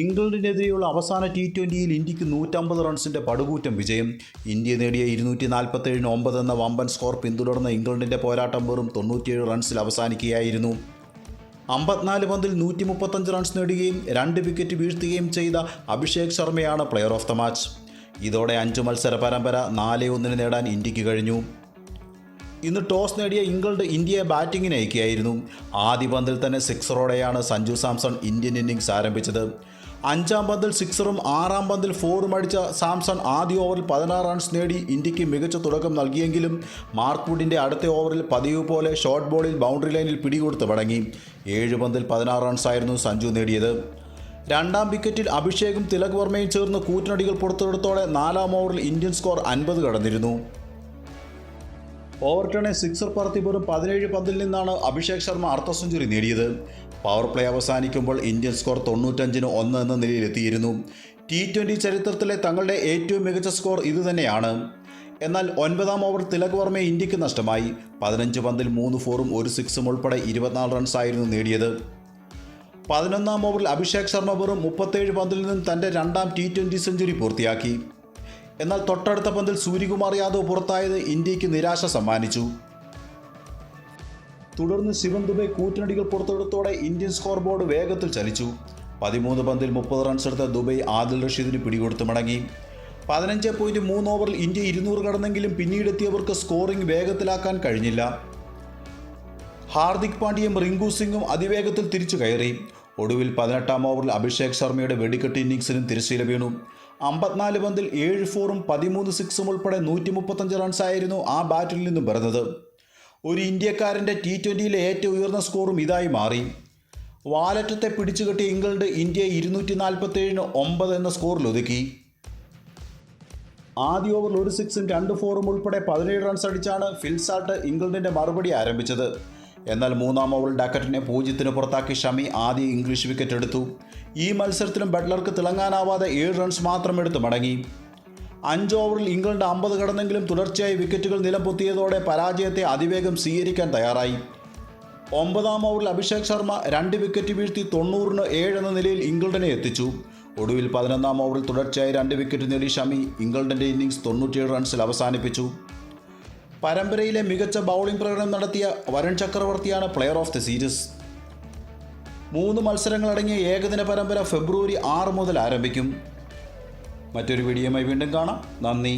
ഇംഗ്ലണ്ടിനെതിരെയുള്ള അവസാന ടി ട്വന്റിയിൽ ഇന്ത്യയ്ക്ക് നൂറ്റമ്പത് റൺസിന്റെ പടുകൂറ്റം വിജയം. ഇന്ത്യ നേടിയ ഇരുന്നൂറ്റി നാൽപ്പത്തേഴിന് ഒമ്പത് എന്ന വമ്പൻ സ്കോർ പിന്തുടർന്ന ഇംഗ്ലണ്ടിന്റെ പോരാട്ടം വെറും തൊണ്ണൂറ്റിയേഴ് റൺസിൽ അവസാനിക്കുകയായിരുന്നു. അമ്പത്തിനാല് പന്തിൽ നൂറ്റി മുപ്പത്തഞ്ച് റൺസ് നേടുകയും രണ്ട് വിക്കറ്റ് വീഴ്ത്തുകയും ചെയ്ത അഭിഷേക് ശർമ്മയാണ് പ്ലെയർ ഓഫ് ദ മാച്ച് ഇതോടെ അഞ്ച് മത്സര പരമ്പര നാല് ഒന്നിന് നേടാൻ ഇന്ത്യയ്ക്ക് കഴിഞ്ഞു. ഇന്ന് ടോസ് നേടിയ ഇംഗ്ലണ്ട് ഇന്ത്യയെ ബാറ്റിങ്ങിന് അയക്കുകയായിരുന്നു. ആദ്യ പന്തിൽ തന്നെ സിക്സറോടെയാണ് സഞ്ജു സാംസൺ ഇന്ത്യൻ ഇന്നിംഗ്സ് ആരംഭിച്ചത്. അഞ്ചാം പന്തിൽ സിക്സറും ആറാം പന്തിൽ ഫോറും അടിച്ച സാംസൺ ആദ്യ ഓവറിൽ പതിനാറ് റൺസ് നേടി ഇന്ത്യയ്ക്ക് മികച്ച തുടക്കം നൽകിയെങ്കിലും മാർക്ക് വുഡിന്റെ അടുത്ത ഓവറിൽ പതിവ് പോലെ ഷോർട്ട് ബോളിൽ ബൗണ്ടറി ലൈനിൽ പിടികൊടുത്ത് മടങ്ങി. ഏഴ് പന്തിൽ പതിനാറ് റൺസായിരുന്നു സഞ്ജു നേടിയത്. രണ്ടാം വിക്കറ്റിൽ അഭിഷേകും തിലക് വർമ്മയും ചേർന്ന് കൂറ്റനടികൾ പുറത്തെടുത്തോടെ നാലാം ഓവറിൽ ഇന്ത്യൻ സ്കോർ അൻപത് കടന്നിരുന്നു. ഓവർടണെ സിക്സർ പറത്തി വെറും പതിനേഴ് പന്തിൽ നിന്നാണ് അഭിഷേക് ശർമ്മ അർദ്ധ സെഞ്ചുറി നേടിയത്. പവർ പ്ലേ അവസാനിക്കുമ്പോൾ ഇന്ത്യൻ സ്കോർ തൊണ്ണൂറ്റഞ്ചിന് ഒന്ന് എന്ന നിലയിലെത്തിയിരുന്നു. ടി ട്വന്റി ചരിത്രത്തിലെ തങ്ങളുടെ ഏറ്റവും മികച്ച സ്കോർ ഇതുതന്നെയാണ്. എന്നാൽ ഒൻപതാം ഓവർ തിലക് വർമ്മയെ ഇന്ത്യയ്ക്ക് നഷ്ടമായി. പതിനഞ്ച് പന്തിൽ മൂന്ന് ഫോറും ഒരു സിക്സും ഉൾപ്പെടെ ഇരുപത്തിനാല് റൺസായിരുന്നു നേടിയത്. പതിനൊന്നാം ഓവറിൽ അഭിഷേക് ശർമ്മ വെറും മുപ്പത്തേഴ് പന്തിൽ നിന്നും തന്റെ രണ്ടാം ടി ട്വന്റി സെഞ്ചുറി പൂർത്തിയാക്കി. എന്നാൽ തൊട്ടടുത്ത പന്തിൽ സൂര്യകുമാർ യാദവ് പുറത്തായത് ഇന്ത്യയ്ക്ക് നിരാശ സമ്മാനിച്ചു. തുടർന്ന് ശിവൻ ദുബൈ കൂറ്റനടികൾ പുറത്തെടുത്തോടെ ഇന്ത്യൻ സ്കോർ ബോർഡ് വേഗത്തിൽ ചലിച്ചു. പതിമൂന്ന് പന്തിൽ മുപ്പത് റൺസ് എടുത്ത ദുബൈ ആദിൽ റഷീദിന് പിടികൊടുത്തു മടങ്ങി. പതിനഞ്ച് പോയിന്റ് മൂന്ന് ഓവറിൽ ഇന്ത്യ ഇരുന്നൂറ് കടന്നെങ്കിലും പിന്നീടെത്തിയവർക്ക് സ്കോറിംഗ് വേഗത്തിലാക്കാൻ കഴിഞ്ഞില്ല. ഹാർദിക് പാണ്ഡ്യയും റിങ്കു സിംഗും അതിവേഗത്തിൽ തിരിച്ചു കയറി. ഒടുവിൽ പതിനെട്ടാം ഓവറിൽ അഭിഷേക് ശർമ്മയുടെ വെടിക്കെട്ട് ഇന്നിംഗ്സിനും തിരശ്ശീല വീണു. അമ്പത്തിനാല് പന്തിൽ ഏഴ് ഫോറും പതിമൂന്ന് സിക്സും ഉൾപ്പെടെ നൂറ്റി മുപ്പത്തഞ്ച് റൺസായിരുന്നു ആ ബാറ്റിൽ നിന്നും പിറന്നത് ഒരു ഇന്ത്യക്കാരന്റെ ടി ട്വന്റിയിലെ ഏറ്റവും ഉയർന്ന സ്കോറും ഇതായി മാറി. വാലറ്റത്തെ പിടിച്ചുകെട്ടിയ ഇംഗ്ലണ്ട് ഇന്ത്യയെ ഇരുന്നൂറ്റി നാൽപ്പത്തേഴിന് ഒമ്പത് എന്ന സ്കോറിൽ ഒതുക്കി. ആദ്യ ഓവറിൽ ഒരു സിക്സും രണ്ട് ഫോറും ഉൾപ്പെടെ പതിനേഴ് റൺസ് അടിച്ചാണ് ഫിൽസാട്ട് ഇംഗ്ലണ്ടിന്റെ മറുപടി ആരംഭിച്ചത്. എന്നാൽ മൂന്നാം ഓവർ ഡക്കറ്റിനെ പൂജ്യത്തിന് പുറത്താക്കി ഷമി ആദ്യ ഇംഗ്ലീഷ് വിക്കറ്റ് എടുത്തു. ഈ മത്സരത്തിലും ബട്ട്ലർക്ക് തിളങ്ങാനാവാതെ ഏഴ് റൺസ് മാത്രം എടുത്തു മടങ്ങി. അഞ്ച് ഓവറിൽ ഇംഗ്ലണ്ട് അമ്പത് കടന്നെങ്കിലും തുടർച്ചയായി വിക്കറ്റുകൾ നിലംപൊത്തിയതോടെ പരാജയത്തെ അതിവേഗം സ്വീകരിക്കാൻ തയ്യാറായി. ഒമ്പതാം ഓവറിൽ അഭിഷേക് ശർമ്മ രണ്ട് വിക്കറ്റ് വീഴ്ത്തി തൊണ്ണൂറിന് ഏഴ് എന്ന നിലയിൽ ഇംഗ്ലണ്ടിനെ എത്തിച്ചു. ഒടുവിൽ പതിനൊന്നാം ഓവറിൽ തുടർച്ചയായി രണ്ട് വിക്കറ്റ് നേടി ഷമി ഇംഗ്ലണ്ടിന്റെ ഇന്നിംഗ്സ് തൊണ്ണൂറ്റിയേഴ് റൺസിൽ അവസാനിപ്പിച്ചു. പരമ്പരയിലെ മികച്ച ബൗളിംഗ് പ്രകടനം നടത്തിയ വരുൺ ചക്രവർത്തിയാണ് പ്ലെയർ ഓഫ് ദി സീരീസ്. മൂന്ന് മത്സരങ്ങളടങ്ങിയ ഏകദിന പരമ്പര ഫെബ്രുവരി ആറ് മുതൽ ആരംഭിക്കും. മറ്റൊരു വീഡിയോയുമായി വീണ്ടും കാണാം. നന്ദി.